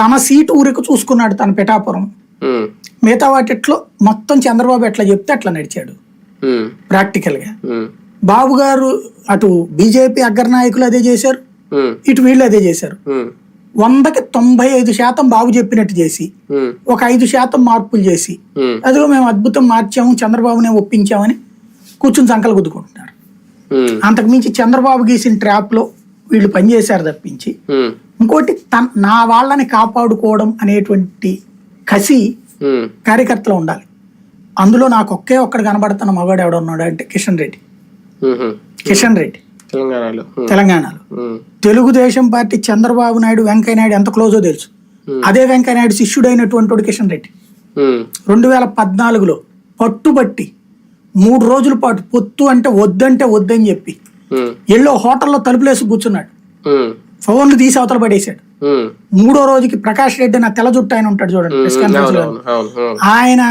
తన సీటు ఊరికి చూసుకున్నాడు తన పిఠాపురం. మిగతా వాటిట్లో మొత్తం చంద్రబాబు ఎట్లా చెప్తే అట్లా నడిచాడు. ప్రాక్టికల్గా బాబు గారు అటు బీజేపీ అగ్రనాయకులు అదే చేశారు. ఇటు వీళ్ళు అదే చేశారు. వందకి తొంభై ఐదు శాతం బాబు చెప్పినట్టు చేసి ఒక ఐదు శాతం మార్పులు చేసి అదిగో మేము అద్భుతం మార్చాము చంద్రబాబునే ఒప్పించామని కూర్చుని సంకలు గుద్దుకుంటున్నారు. అంతకుమించి చంద్రబాబు గీసిన ట్రాప్లో వీళ్ళు పనిచేశారు తప్పించి ఇంకోటి తన నా వాళ్ళని కాపాడుకోవడం అనేటువంటి కసి కార్యకర్తలు ఉండాలి. అందులో నాకు ఒకే ఒక్కడు కనబడుతున్న మగాడు ఎవడ ఉన్నాడు అంటే కిషన్ రెడ్డి. కిషన్ రెడ్డి. తెలంగాణలో. తెలంగాణలో. తెలుగుదేశం పార్టీ చంద్రబాబు నాయుడు వెంకయ్య నాయుడు ఎంత క్లోజో తెలుసు. అదే వెంకయ్య నాయుడు శిష్యుడైనటువంటి వాడు కిషన్ రెడ్డి. రెండు వేల పద్నాలుగులో పట్టుబట్టి మూడు రోజుల పాటు పొత్తు అంటే వద్దంటే వద్దని చెప్పి ఎల్లో హోటల్లో తలుపులేసి కూర్చున్నాడు. ఫోన్లు తీసి అవతల పడేశాడు. మూడో రోజుకి ప్రకాష్ రెడ్డి నా తెల్ల జుట్టు ఆయన ఉంటాడు చూడండి ప్రెస్ కాన్ఫరెన్స్ ఆయన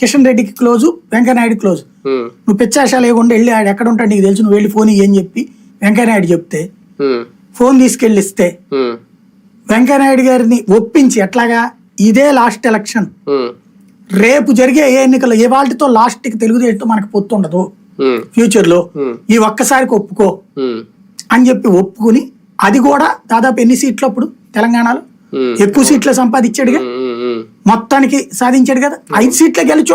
కిషన్ రెడ్డికి క్లోజు వెంకయ్యనాయుడు క్లోజ్. నువ్వు పిచ్చాశాలు లేకుండా వెళ్ళి ఆడు ఎక్కడ ఉంటాడు నీకు తెలుసు నువ్వు వెళ్ళి ఫోన్ ఇయ్యని చెప్పి వెంకయ్యనాయుడు చెప్తే ఫోన్ తీసుకెళ్ళి ఇస్తే ఉమ్, వెంకయ్యనాయుడు గారిని ఒప్పించి ఎట్లాగా ఇదే లాస్ట్ ఎలక్షన్. రేపు జరిగే ఏ ఎన్నికలు ఏ వాళ్ళతో లాస్ట్కి తెలుగుదేశంతో మనకు పొత్తు ఉండదు. ఫ్యూచర్లో ఈ ఒక్కసారికి ఒప్పుకో అని చెప్పి ఒప్పుకుని అది కూడా దాదాపు ఎన్ని సీట్లు అప్పుడు తెలంగాణలో? ఎక్కువ సీట్లు సంపాదించాడుగా. మొత్తానికి సాధించాడు కదా? ఐదు సీట్లే గెలిచి